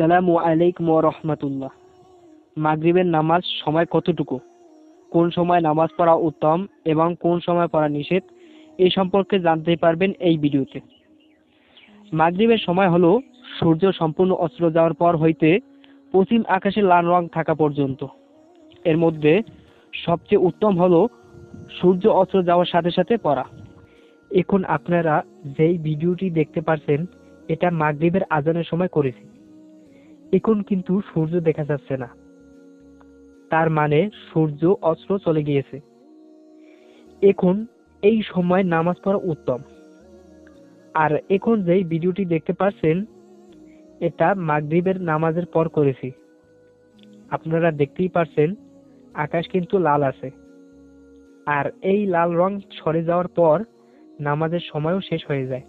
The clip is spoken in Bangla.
আসসালামু আলাইকুম রহমতুল্লাহ। মাগরিবের নামাজ সময় কতটুকু? কোন সময় নামাজ পড়া উত্তম এবং কোন সময় পড়া নিষেধ? এই সম্পর্কে জানতে পারবেন এই ভিডিওতে। মাগরিবের সময় হলো সূর্য সম্পূর্ণ অস্ত্র যাওয়ার পর হইতে পশ্চিম আকাশে লাল রং থাকা পর্যন্ত। এর মধ্যে সবচেয়ে উত্তম হলো সূর্য অস্ত্র যাওয়ার সাথে সাথে পড়া। এখন আপনারা যেই ভিডিওটি দেখতে পাচ্ছেন এটা মাগরিবের আজানের সময় করেছি। এখন কিন্তু সূর্য দেখা যাচ্ছে না। তার মানে সূর্য অস্ত্র চলে গিয়েছে। এখন এই সময় নামাজ পড়া উত্তম। আর এখন যেই ভিডিওটি দেখতে পাচ্ছেন এটা মাগরিবের নামাজের পর করেছি। আপনারা দেখতেই পারছেন, আকাশ কিন্তু লাল আছে। আর এই লাল রং সরে যাওয়ার পর নামাজের সময়ও শেষ হয়ে যায়।